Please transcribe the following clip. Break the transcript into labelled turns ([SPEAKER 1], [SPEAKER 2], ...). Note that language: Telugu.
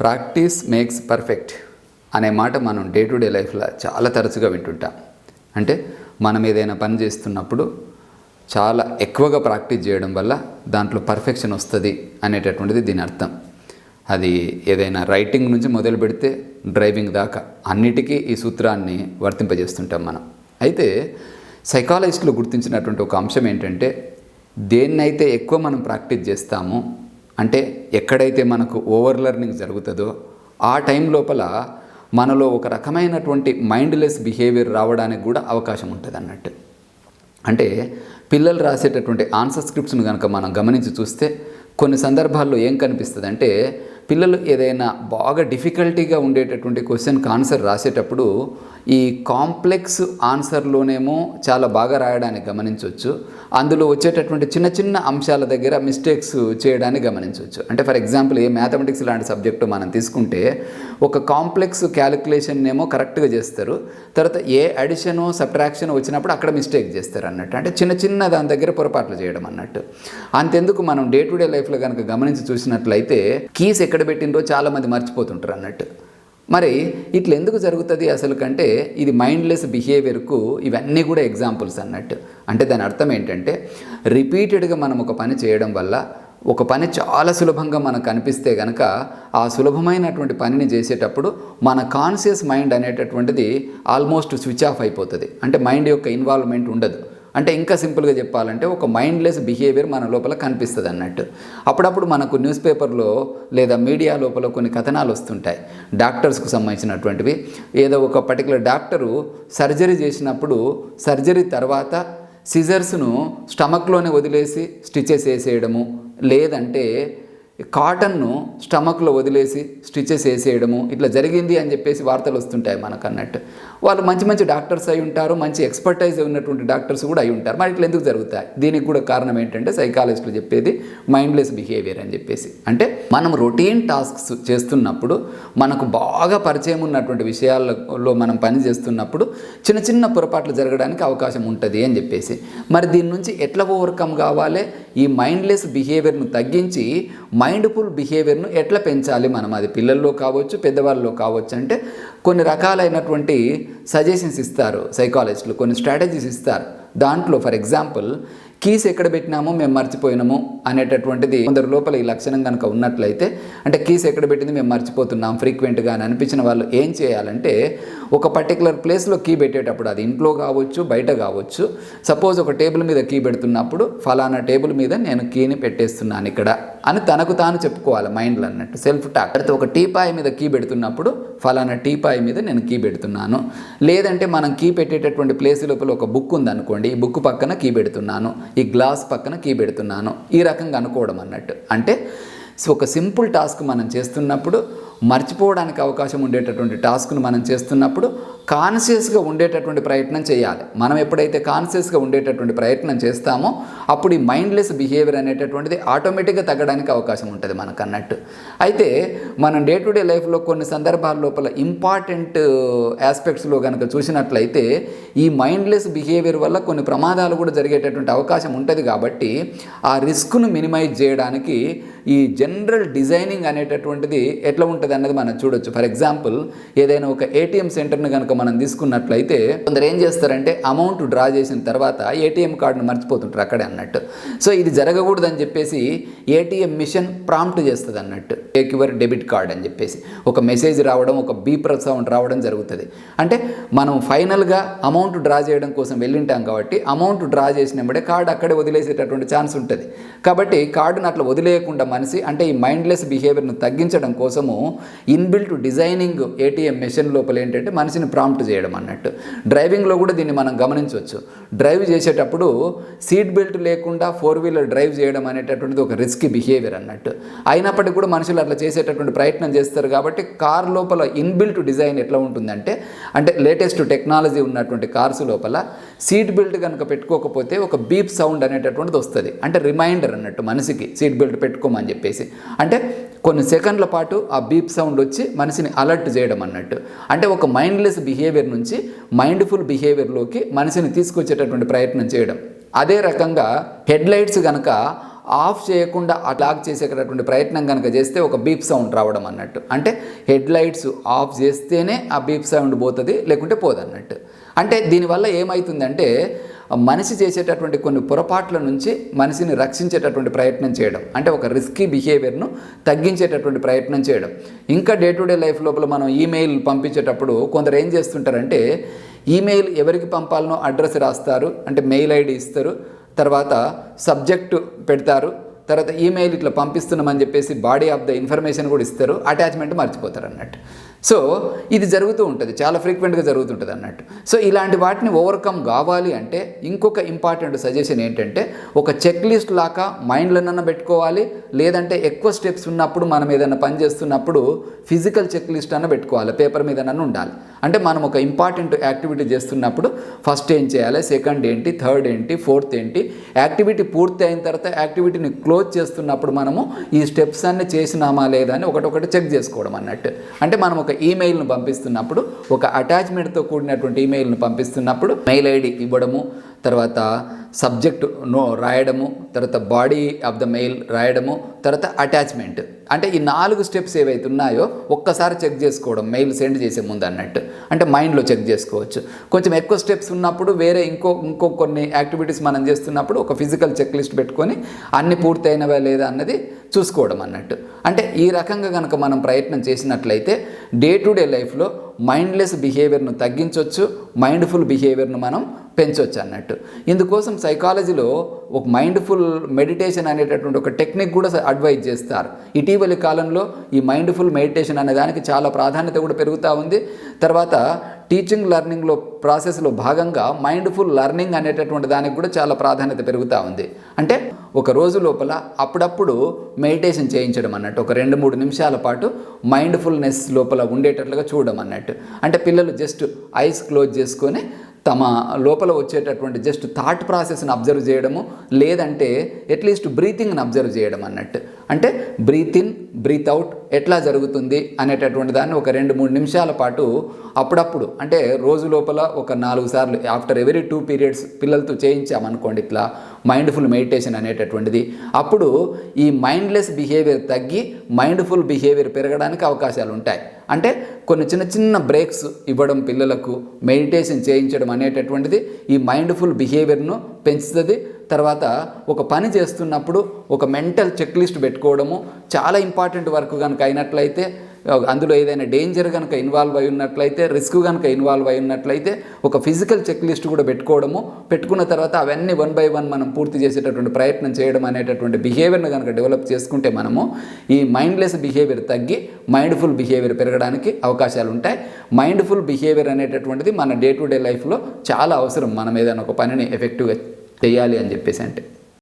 [SPEAKER 1] ప్రాక్టీస్ మేక్స్ పర్ఫెక్ట్ అనే మాట మనం డే టు డే లైఫ్లో చాలా తరచుగా వింటుంటాం. అంటే మనం ఏదైనా పని చేస్తున్నప్పుడు చాలా ఎక్కువగా ప్రాక్టీస్ చేయడం వల్ల దాంట్లో పర్ఫెక్షన్ వస్తుంది అనేటటువంటిది దీని అర్థం. అది ఏదైనా రైటింగ్ నుంచి మొదలు పెడితే డ్రైవింగ్ దాకా అన్నిటికీ ఈ సూత్రాన్ని వర్తింపజేస్తుంటాం మనం. అయితే సైకాలజిస్టులు గుర్తించినటువంటి ఒక అంశం ఏంటంటే దేన్నైతే ఎక్కువ మనం ప్రాక్టీస్ చేస్తామో అంటే ఎక్కడైతే మనకు ఓవర్ లెర్నింగ్ జరుగుతుందో ఆ టైం లోపల మనలో ఒక రకమైనటువంటి మైండ్లెస్ బిహేవియర్ రావడానికి కూడా అవకాశం ఉంటుంది అన్నట్టు. అంటే పిల్లలు రాసేటటువంటి ఆన్సర్ స్క్రిప్ట్స్ను కనుక మనం గమనించి చూస్తే కొన్ని సందర్భాల్లో ఏం కనిపిస్తుంది అంటే పిల్లలు ఏదైనా బాగా డిఫికల్టీగా ఉండేటటువంటి క్వశ్చన్కి ఆన్సర్ రాసేటప్పుడు ఈ కాంప్లెక్స్ ఆన్సర్లోనేమో చాలా బాగా రాయడానికి గమనించవచ్చు. అందులో వచ్చేటటువంటి చిన్న చిన్న అంశాల దగ్గర మిస్టేక్స్ చేయడానికి గమనించవచ్చు. అంటే ఫర్ ఎగ్జాంపుల్ ఏ మ్యాథమెటిక్స్ లాంటి సబ్జెక్టు మనం తీసుకుంటే ఒక కాంప్లెక్స్ క్యాలిక్యులేషన్ ఏమో కరెక్ట్గా చేస్తారు. తర్వాత ఏ అడిషను సబ్ట్రాక్షన్ వచ్చినప్పుడు అక్కడ మిస్టేక్ చేస్తారు అన్నట్టు. అంటే చిన్న చిన్న దాని దగ్గర పొరపాట్లు చేయడం అన్నట్టు. అంతెందుకు మనం డే టు డే లైఫ్లో కనుక గమనించి చూసినట్లయితే కీస్ ఎక్కడ పెట్టిండ్రో చాలామంది మర్చిపోతుంటారు అన్నట్టు. మరి ఇట్లా ఎందుకు జరుగుతుంది అసలు కంటే ఇది మైండ్లెస్ బిహేవియర్కు ఇవన్నీ కూడా ఎగ్జాంపుల్స్ అన్నట్టు. అంటే దాని అర్థం ఏంటంటే రిపీటెడ్గా మనం ఒక పని చేయడం వల్ల ఒక పని చాలా సులభంగా మనకు కనిపిస్తే కనుక ఆ సులభమైనటువంటి పనిని చేసేటప్పుడు మన కాన్షియస్ మైండ్ అనేటటువంటిది ఆల్మోస్ట్ స్విచ్ ఆఫ్ అయిపోతుంది. అంటే మైండ్ యొక్క ఇన్వాల్వ్మెంట్ ఉండదు. అంటే ఇంకా సింపుల్గా చెప్పాలంటే ఒక మైండ్లెస్ బిహేవియర్ మన లోపల కనిపిస్తుంది అన్నట్టు. అప్పుడప్పుడు మనకు న్యూస్ పేపర్లో లేదా మీడియా లోపల కొన్ని కథనాలు వస్తుంటాయి. డాక్టర్స్కు సంబంధించినటువంటివి. ఏదో ఒక పర్టికులర్ డాక్టరు సర్జరీ చేసినప్పుడు సర్జరీ తర్వాత సిజర్స్ను స్టమక్లోనే వదిలేసి స్టిచెస్ వేసేయడము. లేదంటే కాటన్ను స్టమక్లో వదిలేసి స్టిచెస్ వేసేయడము ఇట్లా జరిగింది అని చెప్పేసి వార్తలు వస్తుంటాయి మనకు అన్నట్టు వాళ్ళు మంచి మంచి డాక్టర్స్ అయి ఉంటారు మంచి ఎక్స్పర్టైజ్ ఉన్నటువంటి డాక్టర్స్ కూడా అయి ఉంటారు. మరి ఇట్లా ఎందుకు జరుగుతాయి? దీనికి కూడా కారణం ఏంటంటే సైకాలజిస్టులు చెప్పేది మైండ్లెస్ బిహేవియర్ అని చెప్పేసి. అంటే మనం రొటీన్ టాస్క్స్ చేస్తున్నప్పుడు మనకు బాగా పరిచయం ఉన్నటువంటి విషయాలలో మనం పని చేస్తున్నప్పుడు చిన్న చిన్న పొరపాట్లు జరగడానికి అవకాశం ఉంటుంది అని చెప్పేసి. మరి దీని నుంచి ఎట్లా ఓవర్కమ్ కావాలి? ఈ మైండ్లెస్ బిహేవియర్ను తగ్గించి మైండ్ఫుల్ బిహేవియర్ను ఎట్లా పెంచాలి మనం? అది పిల్లల్లో కావచ్చు పెద్దవాళ్ళలో కావచ్చు. అంటే కొన్ని రకాలైనటువంటి సజెషన్స్ ఇస్తారు సైకాలజిస్టులు కొన్ని స్ట్రాటజీస్ ఇస్తారు. దాంట్లో ఫర్ ఎగ్జాంపుల్ కీస్ ఎక్కడ పెట్టినామో మేము మర్చిపోయినాము అనేటటువంటిది కొందరు లోపల ఈ లక్షణం కనుక ఉన్నట్లయితే అంటే కీస్ ఎక్కడ పెట్టింది మేము మర్చిపోతున్నాం ఫ్రీక్వెంట్గా అని అనిపించిన వాళ్ళు ఏం చేయాలంటే ఒక పర్టికులర్ ప్లేస్లో కీ పెట్టేటప్పుడు అది ఇంట్లో కావచ్చు బయట కావచ్చు. సపోజ్ ఒక టేబుల్ మీద కీ పెడుతున్నప్పుడు ఫలానా టేబుల్ మీద నేను కీని పెట్టేస్తున్నాను ఇక్కడ అని తనకు తాను చెప్పుకోవాలి మైండ్లో అన్నట్టు సెల్ఫ్ టాక్ అయితే ఒక టీపాయ్ మీద కీ పెడుతున్నప్పుడు ఫలానా టీపాయ్ మీద నేను కీ పెడుతున్నాను. లేదంటే మనం కీ పెట్టేటటువంటి ప్లేస్ లోపల ఒక బుక్ ఉందనుకోండి ఈ బుక్ పక్కన కీ పెడుతున్నాను ఈ గ్లాస్ పక్కన కీ పెడుతున్నాను ఈ రకంగా అనుకోవడం అన్నట్టు. అంటే సో ఒక సింపుల్ టాస్క్ మనం చేస్తున్నప్పుడు మర్చిపోవడానికి అవకాశం ఉండేటటువంటి టాస్క్ను మనం చేస్తున్నప్పుడు కాన్షియస్గా ఉండేటటువంటి ప్రయత్నం చేయాలి. మనం ఎప్పుడైతే కాన్షియస్గా ఉండేటటువంటి ప్రయత్నం చేస్తామో అప్పుడు ఈ మైండ్లెస్ బిహేవియర్ అనేటటువంటిది ఆటోమేటిక్గా తగ్గడానికి అవకాశం ఉంటుంది మనకు అన్నట్టు. అయితే మనం డే టు డే లైఫ్లో కొన్ని సందర్భాల లోపల ఇంపార్టెంట్ ఆస్పెక్ట్స్లో కనుక చూసినట్లయితే ఈ మైండ్లెస్ బిహేవియర్ వల్ల కొన్ని ప్రమాదాలు కూడా జరిగేటటువంటి అవకాశం ఉంటుంది కాబట్టి ఆ రిస్క్ను మినిమైజ్ చేయడానికి ఈ జనరల్ డిజైనింగ్ అనేటటువంటిది ఎట్లా ఉంటుంది అన్నది మనం చూడొచ్చు. ఫర్ ఎగ్జాంపుల్ ఏదైనా ఒక ఏటీఎం సెంటర్ను కనుక మనం తీసుకున్నట్లయితే కొందరు ఏం చేస్తారంటే అమౌంట్ డ్రా చేసిన తర్వాత ఏటీఎం కార్డును మర్చిపోతుంటారు అక్కడే అన్నట్టు. సో ఇది జరగకూడదని చెప్పేసి ఏటీఎం మిషన్ ప్రాంప్ట్ చేస్తుంది అన్నట్టు. టేక్ యువర్ డెబిట్ కార్డ్ అని చెప్పేసి. ఒక మెసేజ్ రావడం ఒక బీపర్ సౌండ్ రావడం జరుగుతుంది. అంటే మనం ఫైనల్గా అమౌంట్ డ్రా చేయడం కోసం వెళ్ళింటాం కాబట్టి అమౌంట్ డ్రా చేసినప్పుడే కార్డు అక్కడే వదిలేసేటటువంటి ఛాన్స్ ఉంటుంది. కాబట్టి కార్డును అట్లా వదిలేయకుండా మనిషి అంటే ఈ మైండ్లెస్ బిహేవియర్ను తగ్గించడం కోసము ఇన్బిల్ట్ డిజైనింగ్ ఏటీఎం మెషిన్ లోపల ఏంటంటే మనిషిని ప్రాంప్ట్ చేయడం అన్నట్టు. డ్రైవింగ్లో కూడా దీన్ని మనం గమనించవచ్చు. డ్రైవ్ చేసేటప్పుడు సీట్ బెల్ట్ లేకుండా ఫోర్ వీలర్ డ్రైవ్ చేయడం అనేటటువంటిది ఒక రిస్క్ బిహేవియర్ అన్నట్టు. అయినప్పటికీ కూడా మనుషులు అట్లా చేసేటటువంటి ప్రయత్నం చేస్తారు కాబట్టి కార్ లోపల ఇన్బిల్ట్ డిజైన్ ఎట్లా ఉంటుందంటే అంటే లేటెస్ట్ టెక్నాలజీ ఉన్నటువంటి కార్స్ లోపల సీట్ బెల్ట్ కనుక పెట్టుకోకపోతే ఒక బీప్ సౌండ్ అనేటటువంటిది వస్తుంది. అంటే రిమైండర్ అన్నట్టు మనిషికి సీట్ బెల్ట్ పెట్టుకోమని చెప్పేసి. అంటే కొన్ని సెకండ్ల పాటు ఆ బీప్ సౌండ్ వచ్చి మనిషిని అలర్ట్ చేయడం అన్నట్టు. అంటే ఒక మైండ్లెస్ బిహేవియర్ నుంచి మైండ్ఫుల్ బిహేవియర్లోకి మనిషిని తీసుకొచ్చేటటువంటి ప్రయత్నం చేయడం. అదే రకంగా హెడ్లైట్స్ కనుక ఆఫ్ చేయకుండా లాక్ చేసేటటువంటి ప్రయత్నం కనుక చేస్తే ఒక బీప్ సౌండ్ రావడం అన్నట్టు. అంటే హెడ్లైట్స్ ఆఫ్ చేస్తేనే ఆ బీప్ సౌండ్ పోతుంది లేకుంటే పోదన్నట్టు. అంటే దీనివల్ల ఏమవుతుందంటే మనిషి చేసేటటువంటి కొన్ని పొరపాట్ల నుంచి మనిషిని రక్షించేటటువంటి ప్రయత్నం చేయడం. అంటే ఒక రిస్కీ బిహేవియర్ను తగ్గించేటటువంటి ప్రయత్నం చేయడం. ఇంకా డే టు డే లైఫ్ లోపల మనం ఈమెయిల్ పంపించేటప్పుడు కొందరు ఏం చేస్తుంటారంటే ఈమెయిల్ ఎవరికి పంపాలనో అడ్రస్ రాస్తారు అంటే మెయిల్ ఐడి ఇస్తారు తర్వాత సబ్జెక్టు పెడతారు తర్వాత ఈమెయిల్ ఇట్లా పంపిస్తున్నామని చెప్పేసి బాడీ ఆఫ్ ద ఇన్ఫర్మేషన్ కూడా ఇస్తారు అటాచ్మెంట్ మర్చిపోతారు అన్నట్టు సో ఇది జరుగుతూ ఉంటుంది చాలా ఫ్రీక్వెంట్గా జరుగుతుంటుంది అన్నట్టు. సో ఇలాంటి వాటిని ఓవర్కమ్ కావాలి అంటే ఇంకొక ఇంపార్టెంట్ సజెషన్ ఏంటంటే ఒక చెక్ లిస్ట్ లాగా మైండ్లోనన్నా పెట్టుకోవాలి లేదంటే ఎక్కువ స్టెప్స్ ఉన్నప్పుడు మనం ఏదైనా పని చేస్తున్నప్పుడు ఫిజికల్ చెక్ లిస్ట్ అన్న పెట్టుకోవాలి పేపర్ మీదనన్నా ఉండాలి. అంటే మనం ఒక ఇంపార్టెంట్ యాక్టివిటీ చేస్తున్నప్పుడు ఫస్ట్ ఏం చేయాలి? సెకండ్ ఏంటి? థర్డ్ ఏంటి? ఫోర్త్ ఏంటి? యాక్టివిటీ పూర్తి అయిన తర్వాత యాక్టివిటీని క్లోజ్ చేస్తున్నప్పుడు మనము ఈ స్టెప్స్ అన్ని చేసినామా లేదా అని ఒకటొకటి చెక్ చేసుకోవడం అన్నట్టు. అంటే మనం ఒక ఈమెయిల్ను పంపిస్తున్నప్పుడు ఒక అటాచ్మెంట్తో కూడినటువంటి ఈమెయిల్ను పంపిస్తున్నప్పుడు మెయిల్ ఐడి ఇవ్వడము తర్వాత సబ్జెక్ట్ నో రాయడము తర్వాత బాడీ ఆఫ్ ద మెయిల్ రాయడము తర్వాత అటాచ్మెంట్. అంటే ఈ నాలుగు స్టెప్స్ ఏవైతే ఉన్నాయో ఒక్కసారి చెక్ చేసుకోవడం మెయిల్ సెండ్ చేసే ముందు అన్నట్టు. అంటే మైండ్లో చెక్ చేసుకోవచ్చు. కొంచెం ఎక్కువ స్టెప్స్ ఉన్నప్పుడు వేరే ఇంకో ఇంకో కొన్ని యాక్టివిటీస్ మనం చేస్తున్నప్పుడు ఒక ఫిజికల్ చెక్ లిస్ట్ పెట్టుకొని అన్ని పూర్తయినవా లేదా అన్నది చూసుకోవడం అన్నట్టు. అంటే ఈ రకంగా కనుక మనం ప్రయత్నం చేసినట్లయితే డే టు డే లైఫ్లో మైండ్లెస్ బిహేవియర్ను తగ్గించవచ్చు మైండ్ఫుల్ బిహేవియర్ను మనం పెంచవచ్చు అన్నట్టు. ఇందుకోసం సైకాలజీలో ఒక మైండ్ఫుల్ మెడిటేషన్ అనేటటువంటి ఒక టెక్నిక్ కూడా అడ్వైజ్ చేస్తారు. ఇటీవలి కాలంలో ఈ మైండ్ఫుల్ మెడిటేషన్ అనే దానికి చాలా ప్రాధాన్యత కూడా పెరుగుతూ ఉంది. తర్వాత టీచింగ్ లెర్నింగ్లో ప్రాసెస్లో భాగంగా మైండ్ఫుల్ లెర్నింగ్ అనేటటువంటి దానికి కూడా చాలా ప్రాధాన్యత పెరుగుతూ ఉంది. అంటే ఒక రోజు లోపల అప్పుడప్పుడు మెడిటేషన్ చేయించడం అన్నట్టు ఒక రెండు మూడు నిమిషాల పాటు మైండ్ఫుల్నెస్ లోపల ఉండేటట్లుగా చూడడం అన్నట్టు. అంటే పిల్లలు జస్ట్ ఐస్ క్లోజ్ చేసుకొని తమ లోపల వచ్చేటటువంటి జస్ట్ థాట్ ప్రాసెస్ని అబ్జర్వ్ చేయడము లేదంటే అట్లీస్ట్ బ్రీతింగ్ని అబ్జర్వ్ చేయడం అన్నట్టు. అంటే బ్రీత్ ఇన్ బ్రీత్ అవుట్ ఎట్లా జరుగుతుంది అనేటటువంటి దాన్ని ఒక రెండు మూడు నిమిషాల పాటు అప్పుడప్పుడు అంటే రోజు లోపల ఒక నాలుగు సార్లు ఆఫ్టర్ ఎవరీ టూ పీరియడ్స్ పిల్లలతో చేయించామనుకోండి ఇట్లా మైండ్ఫుల్ మెడిటేషన్ అనేటటువంటిది. అప్పుడు ఈ మైండ్లెస్ బిహేవియర్ తగ్గి మైండ్ఫుల్ బిహేవియర్ పెరగడానికి అవకాశాలు ఉంటాయి. అంటే కొన్ని చిన్న చిన్న బ్రేక్స్ ఇవ్వడం పిల్లలకు మెడిటేషన్ చేయించడం అనేటటువంటిది ఈ మైండ్ఫుల్ బిహేవియర్ను పెంచుతుంది. తర్వాత ఒక పని చేస్తున్నప్పుడు ఒక మెంటల్ చెక్ లిస్ట్ పెట్టుకోవడము చాలా ఇంపార్టెంట్ వర్క్ కనుక అయినట్లయితే అందులో ఏదైనా డేంజర్ కనుక ఇన్వాల్వ్ అయి ఉన్నట్లయితే రిస్క్ కనుక ఇన్వాల్వ్ అయి ఉన్నట్లయితే ఒక ఫిజికల్ చెక్ లిస్ట్ కూడా పెట్టుకోవడము పెట్టుకున్న తర్వాత అవన్నీ వన్ బై వన్ మనం పూర్తి చేసేటటువంటి ప్రయత్నం చేయడం అనేటటువంటి బిహేవియర్ను కనుక డెవలప్ చేసుకుంటే మనము ఈ మైండ్లెస్ బిహేవియర్ తగ్గి మైండ్ఫుల్ బిహేవియర్ పెరగడానికి అవకాశాలు ఉంటాయి. మైండ్ఫుల్ బిహేవియర్ అనేటటువంటిది మన డే టు డే లైఫ్లో చాలా అవసరం. మనం ఏదైనా ఒక పనిని ఎఫెక్టివ్గా చేయాలి అని చెప్పేసి అంటే.